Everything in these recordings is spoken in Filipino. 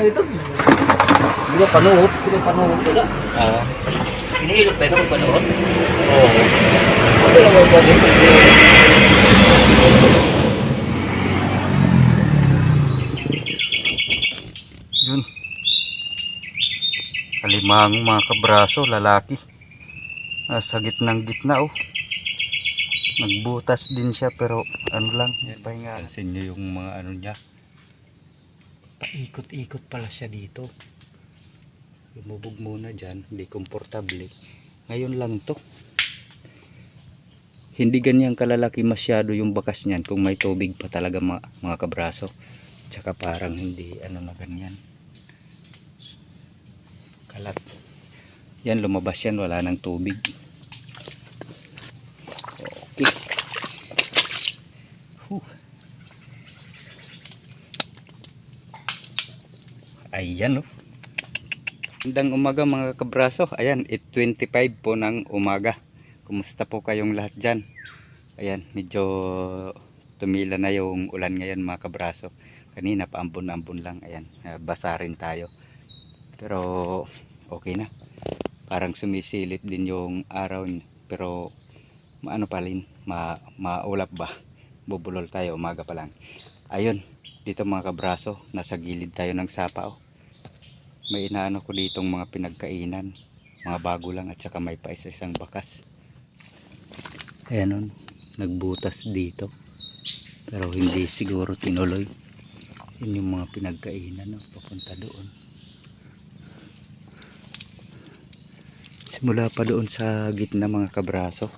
na ito. Hindi ka panuhot. Hindi ka panuhot ko na. Oo. Hinihilot pa ito kung panuhot. Oo. Ano lang mo pwede? Yun. Kalimang mga kabraso, lalaki. Nasa gitnang gitna oh. Nagbutas din siya pero ano lang, pahinga. Pansin niyo yung mga ano niya. Paikot-ikot pala siya dito. Lumubog muna dyan, hindi komportable. Ngayon lang to. Hindi ganyan kalalaki masyado yung bakas niyan kung may tubig pa talaga mga, mga kabraso. Tsaka parang hindi ano na ganyan. Kalat. Yan lumabas yan wala nang tubig. Ayan oh. Magandang umaga mga kabraso. Ayan, 8.25 po ng umaga. Kumusta po kayong lahat dyan? Ayan, medyo tumila na yung ulan ngayon mga kabraso. Kanina pa ambon-ambon lang. Ayan, ah, basa rin tayo. Pero okay na. Parang sumisilip din yung araw. Pero maano pa rin, ma maulap ba? Bubulol tayo umaga pa lang. Ayun, dito mga kabraso, nasa gilid tayo ng sapa oh. May inaano ko ditong mga pinagkainan. Mga bago lang at saka may pa isa-isang bakas. Ayan nun, nagbutas dito. Pero hindi siguro tinuloy. Yun yung mga pinagkainan, no? papunta doon. Simula pa doon sa gitna mga kabraso.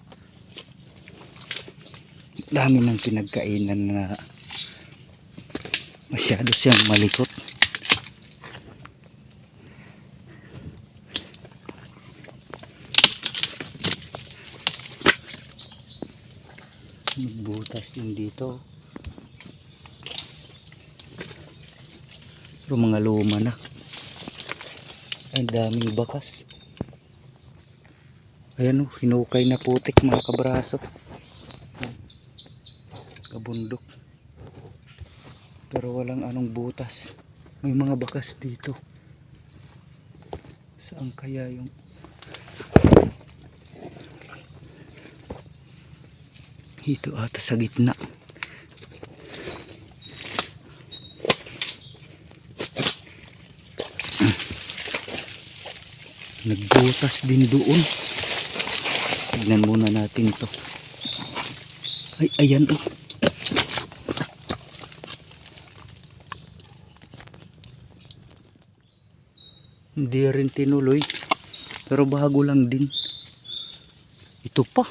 Dami ng pinagkainan na masyado siyang malikot. Nagbutas din dito. Pero mga luma na. Ang daming bakas. Ayan o, hinukay na putik mga kabraso. Kabundok. Pero walang anong butas. May mga bakas dito. Saan kaya yung... Ito ata sa gitna. Nagbutas din doon. Tignan muna natin to. Ay, ayan oh. Hindi rin tinuloy. Pero bago lang din. Ito pa.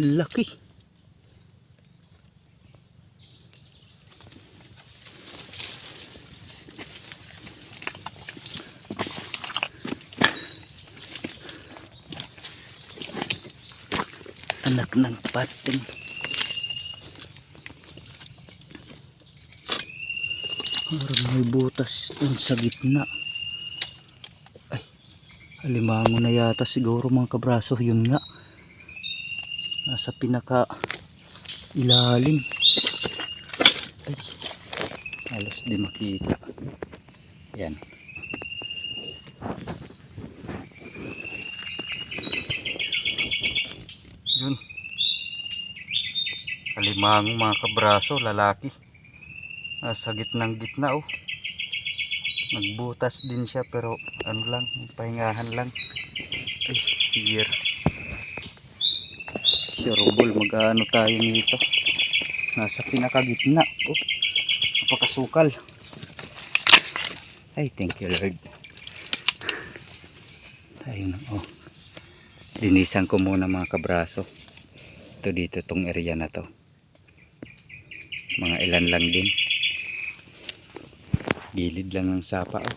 Laki. Ng pating. Parang may butas dun sa gitna. Ay, alimango na yata siguro mga kabraso. Yun nga nasa pinaka ilalim ay halos di makita yan yun kalimang mga kabraso lalaki nasa gitnang gitna oh nagbutas din siya pero ano lang pahingahan lang ay here Sirobol, mag-ano tayo nito. Nasa pinakagitna. Oh, napakasukal. Ay, thank you Lord. Tayo na, oh. Linisan ko muna mga kabraso. Ito dito, tong area na to. Mga ilan lang din. Gilid lang ng sapa, oh.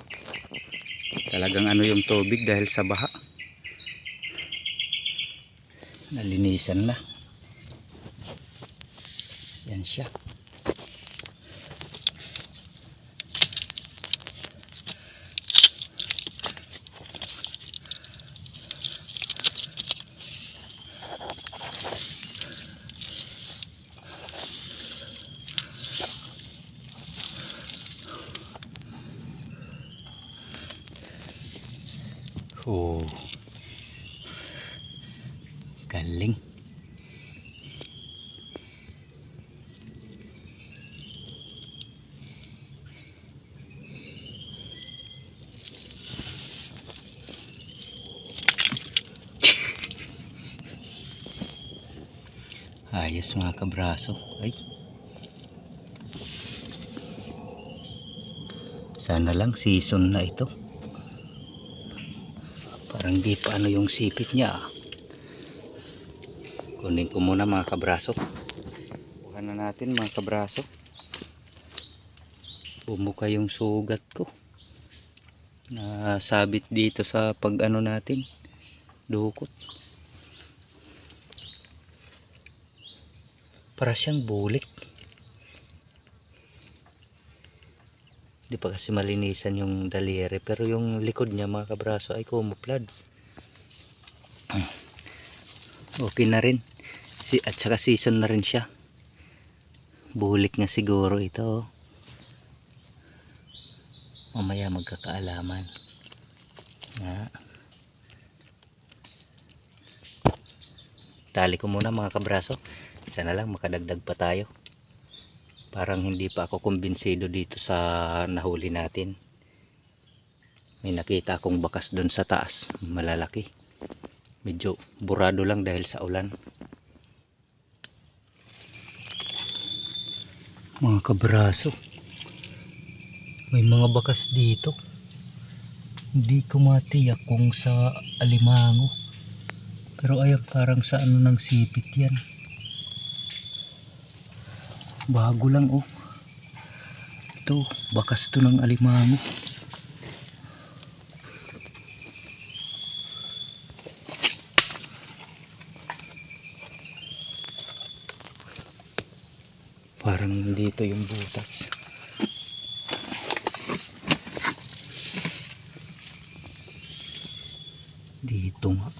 Talagang ano yung tubig dahil sa baha nalinisan na yan siya Oh. Galing. Ayos mga kabraso. Ay. Sana lang season na ito. Parang di pa ano yung sipit niya. ah. Kunin ko muna mga kabraso. Kuha na natin mga kabraso. Bumuka yung sugat ko. Nasabit dito sa pag ano natin. Dukot. Para siyang bulik. Di pa kasi malinisan yung daliri. Pero yung likod niya mga kabraso ay camouflage. Okay na rin. Si, at saka season na rin siya. Bulik na siguro ito. oh. Mamaya magkakaalaman. Na. Tali ko muna mga kabraso. Sana lang makadagdag pa tayo. Parang hindi pa ako kumbinsido dito sa nahuli natin. May nakita akong bakas doon sa taas. Malalaki. Medyo burado lang dahil sa ulan. Mga kabraso. May mga bakas dito. Hindi ko matiyak kung sa alimango. Pero ayan parang sa ano ng sipit yan. Bago lang oh. Ito, bakas to ng alimango. Parang dito yung butas. Dito nga.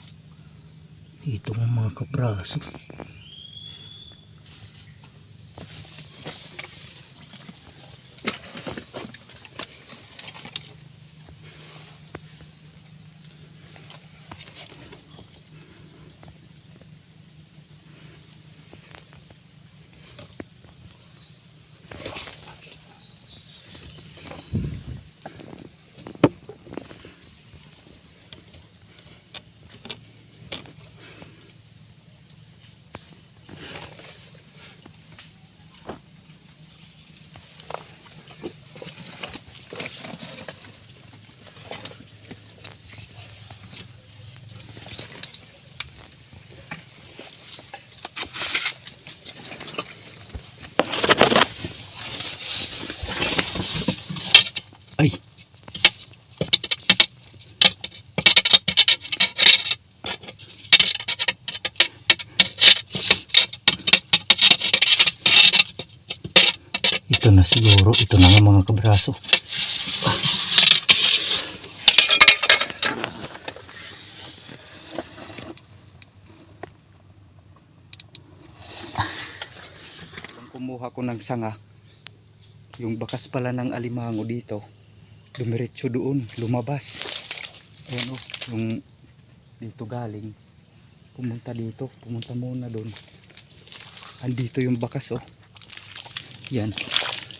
Dito nga mga kabraso. Ay! Ito na siguro. Ito na nga mga kabraso. Kumuha ko ng sanga, yung bakas pala ng alimango dito, dumiretso doon, lumabas. Ayan oh, yung dito galing, pumunta dito, pumunta muna doon. Andito yung bakas oh. Yan.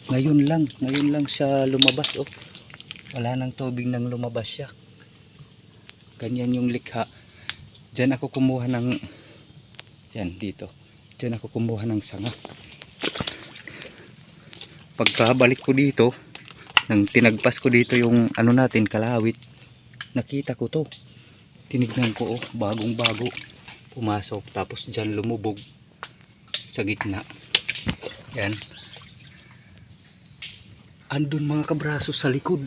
Ngayon lang, ngayon lang siya lumabas oh. Wala nang tubig nang lumabas siya. Ganyan yung likha. Diyan ako kumuha ng yan dito. Diyan ako kumuha ng sanga. Pagkabalik ko dito, nang tinagpas ko dito yung ano natin kalawit, nakita ko to. Tinignan ko oh, bagong bago. Pumasok tapos diyan lumubog sa gitna. Yan. Andun mga kabraso sa likod.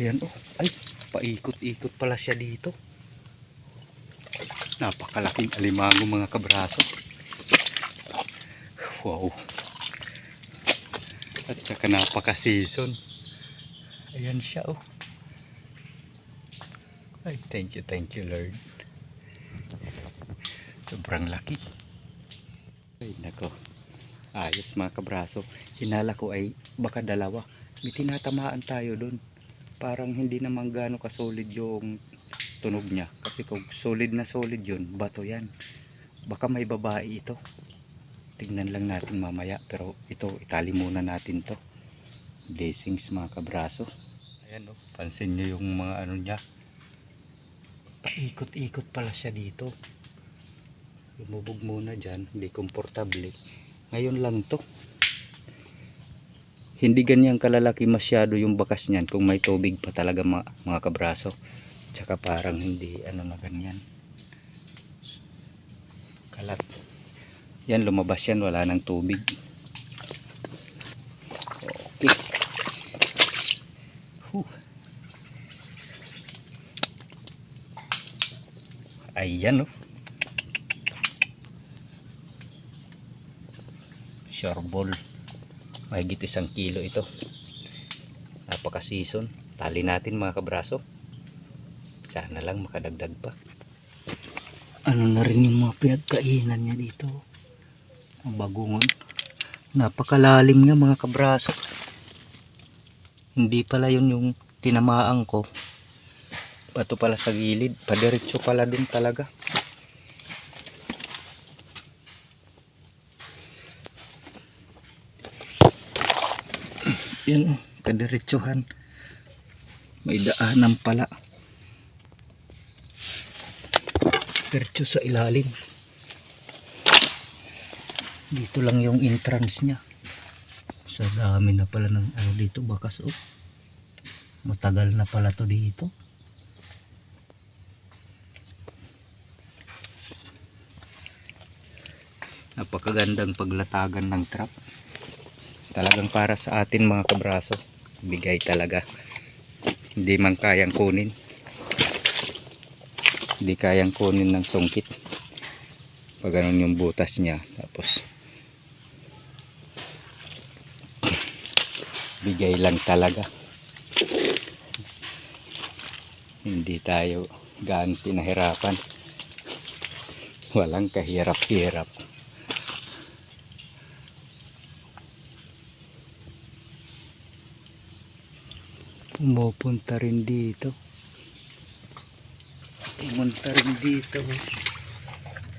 Ayan oh. Ay, paikot-ikot pala siya dito. Napakalaking alimango mga kabraso. Wow. At saka napaka-season. Ayan siya oh. Ay, thank you, thank you Lord. Sobrang laki. Ay, nako. Ayos mga kabraso. Hinala ko ay baka dalawa. May tinatamaan tayo dun. Parang hindi naman gaano kasolid yung tunog niya. Kasi kung solid na solid yun, bato yan. Baka may babae ito. Tingnan lang natin mamaya. Pero ito, itali muna natin to. Blessings mga kabraso. Ayan o, pansin nyo yung mga ano niya. Paikot-ikot pala siya dito. Lumubog muna dyan, hindi komportable. Ngayon lang to. Hindi ganyan kalalaki masyado yung bakas niyan kung may tubig pa talaga mga, mga kabraso. Tsaka parang hindi ano na ganyan. Kalat. Yan lumabas yan wala nang tubig. Okay. Huh. Ayan oh. Shoreball. Mahigit isang kilo ito. Napaka season. Tali natin mga kabraso. Sana lang makadagdag pa. Ano na rin yung mga pinagkainan niya dito. Bagungon. Napakalalim niya mga kabraso. Hindi pala yun yung tinamaan ko. Bato pala sa gilid. Padiretso pala dun talaga. Yan oh, kadiretsuhan. May daanan pala. Diretso sa ilalim. Dito lang yung entrance niya. Sa dami na pala ng ano dito bakas oh. Matagal na pala to dito. Napakagandang paglatagan ng trap. Talagang para sa atin mga kabraso. Bigay talaga. Hindi man kayang kunin. Hindi kayang kunin ng sungkit. Pag yung butas niya. Tapos bigay lang talaga. Hindi tayo gaan pinahirapan. Walang kahirap-hirap. Pumupunta rin dito. Pumunta rin dito.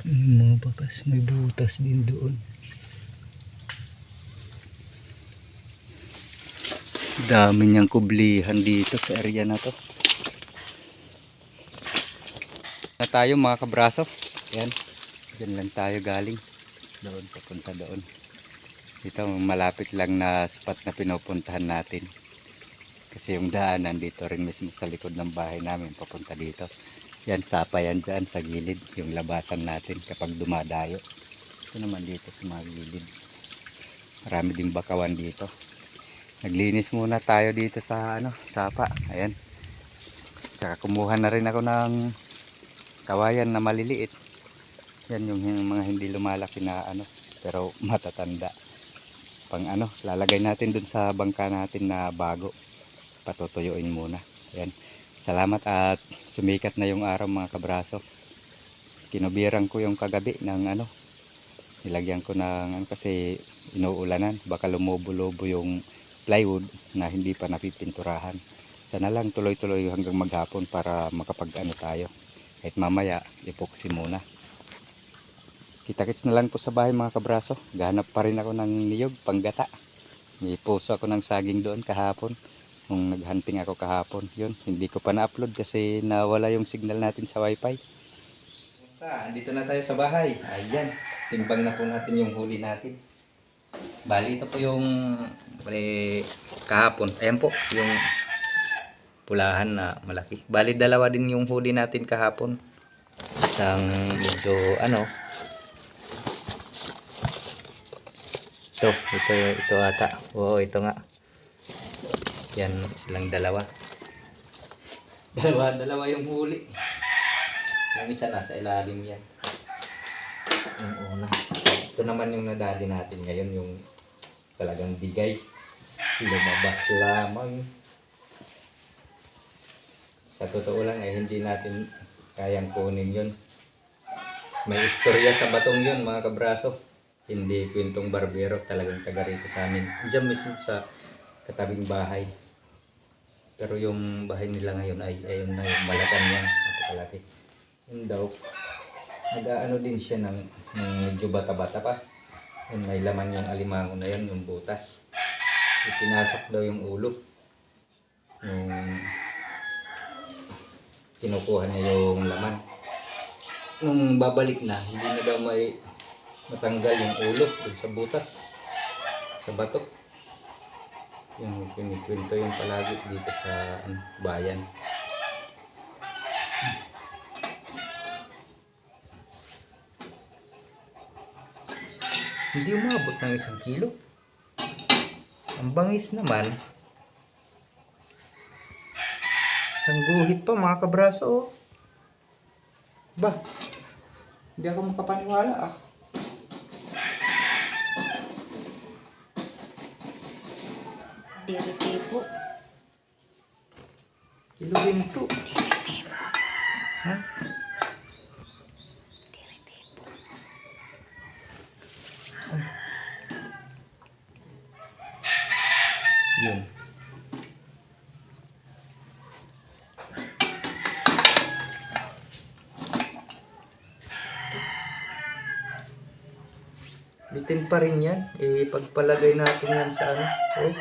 Yung mga bakas, may butas din doon. Dami niyang kublihan dito sa area na to. Na tayo mga kabraso. Yan. Diyan lang tayo galing. Doon, papunta doon. Ito, malapit lang na spot na pinupuntahan natin. Kasi yung daanan dito rin mismo sa likod ng bahay namin papunta dito. Yan, sapa yan dyan sa gilid. Yung labasan natin kapag dumadayo. Ito naman dito sa mga gilid. Marami ding bakawan dito. Naglinis muna tayo dito sa ano, sapa. Ayan. Tsaka kumuha na rin ako ng kawayan na maliliit. Yan yung, yung mga hindi lumalaki na ano, pero matatanda. Pang ano, lalagay natin dun sa bangka natin na bago patutuyuin muna. Ayan. Salamat at sumikat na yung araw mga kabraso. Kinubiran ko yung kagabi ng ano. Nilagyan ko ng ano kasi inuulanan. Baka lumubo-lubo yung plywood na hindi pa napipinturahan. Sana lang tuloy-tuloy hanggang maghapon para makapag ano tayo. Kahit mamaya epoxy muna. Kita-kits na lang po sa bahay mga kabraso. Gahanap pa rin ako ng niyog, panggata. May puso ako ng saging doon kahapon nung naghunting ako kahapon yun hindi ko pa na-upload kasi nawala yung signal natin sa wifi andito na tayo sa bahay ayan timbang na po natin yung huli natin bali ito po yung bali, kahapon ayan po yung pulahan na malaki bali dalawa din yung huli natin kahapon isang medyo ano ito ito ito ata oo ito nga yan silang dalawa. Dalawa, dalawa yung huli. Yung isa nasa ilalim yan. Yung una. Ito naman yung nadali natin ngayon, yung talagang bigay. Lumabas lamang. Sa totoo lang eh, hindi natin kayang kunin yun. May istorya sa batong yun mga kabraso. Hindi kwentong barbero, talagang taga rito sa amin. Diyan mismo sa katabing bahay. Pero yung bahay nila ngayon ay ayun na yung Malacanang, napakalaki. Yun daw, nag-ano din siya ng, medyo bata-bata pa. Yun, may laman yung alimango na yun, yung butas. Ipinasok daw yung ulo. Yung kinukuha niya yung laman. Nung babalik na, hindi na daw may matanggal yung ulo dun sa butas. Sa batok. Yung kinikwento yung palagi dito sa ano, bayan. Hindi umabot ng isang kilo. Ang bangis naman. Isang guhit pa mga kabraso. oh. Ba? Hindi ako makapaniwala ah. Dirty po. Kilo ginto. Ha? Yun. Bitin pa rin yan. Ipagpalagay natin yan sa ano. Oh.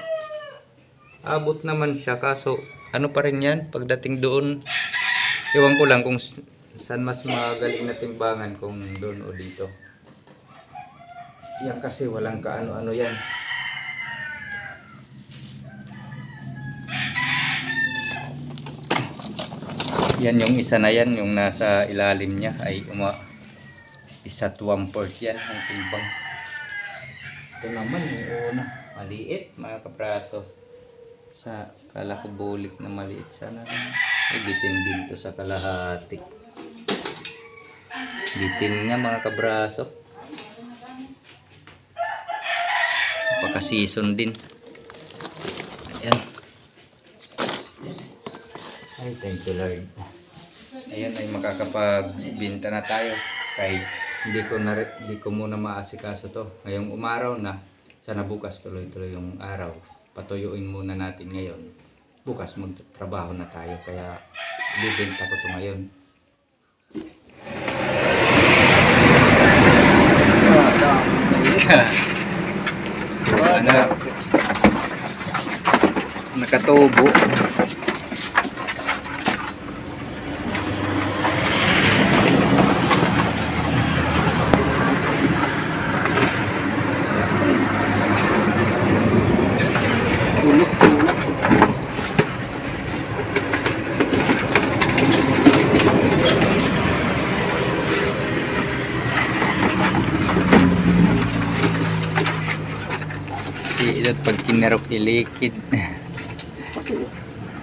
Abot naman siya kaso ano pa rin yan pagdating doon. Ewan ko lang kung saan mas magaling na timbangan kung doon o dito. Yan kasi walang kaano-ano yan. Yan yung isa na yan, yung nasa ilalim niya ay uma isa one fourth yan ang timbang. Ito naman yung una, maliit mga kapraso. Sa kala ko bulik na maliit sana. Ay, bitin din to sa kalahati. Bitin nga mga kabraso. Pagka-season din. Ayan. Ay, thank you Lord. Ayan ay makakapagbinta na tayo. Kay hindi ko na hindi ko muna maasikaso to. Ngayong umaraw na, sana bukas tuloy-tuloy yung araw. Patuyuin muna natin ngayon. Bukas magtrabaho na tayo kaya bibenta ko to ngayon. Ano? Nakatubo. Ito pag kinarok ilikid. Kasi,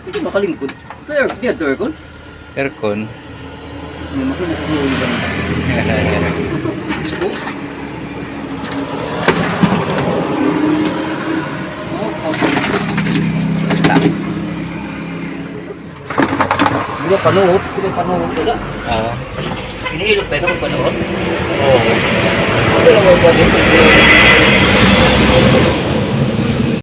hindi makalingkod. Kaya, di ato aircon. Aircon. Hindi makalingkod sa huli ka naman. Masok. Pasok. Di ba panuhot? Di ba panuhot na? Oo. Hinihilot pa ito kung panuhot? Oo. Ano lang mo pwede?